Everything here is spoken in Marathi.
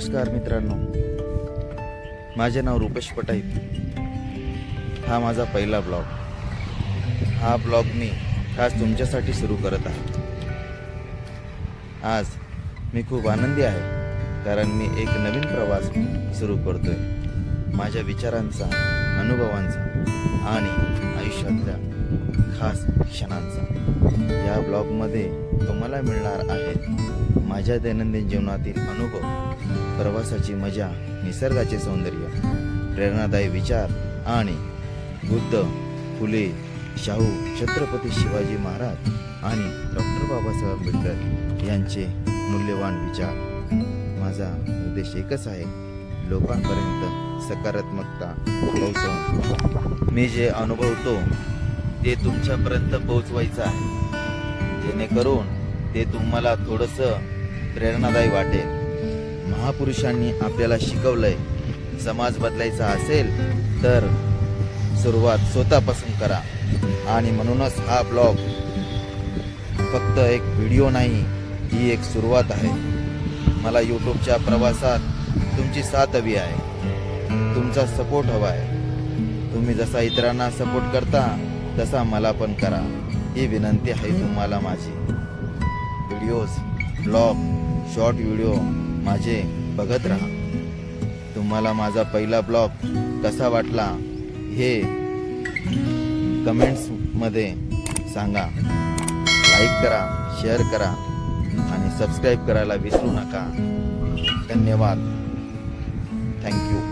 नमस्कार मित्रांनो. माझे नाव रुपेश पटाईत हा माझा पहिला ब्लॉग. हा ब्लॉग मी खास तुमच्यासाठी सुरू करत आहे. आज मी खूप आनंदी आहे कारण मी एक नवीन प्रवास सुरू करतोय. माझ्या विचारांचा अनुभवांचा आणि आयुष्यातल्या खास क्षणांचा. या ब्लॉगमध्ये तुम्हाला मिळणार आहे माझ्या दैनंदिन जीवनातील अनुभव. प्रवासाची मजा निसर्गाचे सौंदर्य प्रेरणादायी विचार आणि बुद्ध फुले शाहू छत्रपती शिवाजी महाराज आणि डॉक्टर बाबासाहेब आंबेडकर यांचे मूल्यवान विचार. माझा उद्देश एकच आहे लोकांपर्यंत सकारात्मकता पोहोचवणे मी जे अनुभवतो ते तुमच्यापर्यंत पोहोचवायचं आहे. जेणेकरून ते तुम्हाला थोडंसं प्रेरणादायी वाटेल. महापुरुषांनी आपल्याला शिकवलंय समाज बदलायचा असेल तर सुरुवात स्वतःपासून करा. आणि म्हणूनच हा ब्लॉग फक्त एक व्हिडिओ नाही ही एक सुरुवात आहे. मला यूट्यूबच्या प्रवासात तुमची साथ हवी आहे. तुमचा सपोर्ट हवा आहे. तुम्ही जसा इतरांना सपोर्ट करता तसा मला पण करा. ही विनंती आहे तुम्हाला माझी. व्हिडिओज ब्लॉग शॉर्ट व्हिडिओ माझे बघत राहा. तुम्हाला माझा पहिला ब्लॉग कसा वाटला हे कमेंट्समध्ये सांगा. लाईक करा शेअर करा आणि सबस्क्राईब करायला विसरू नका. धन्यवाद. थँक्यू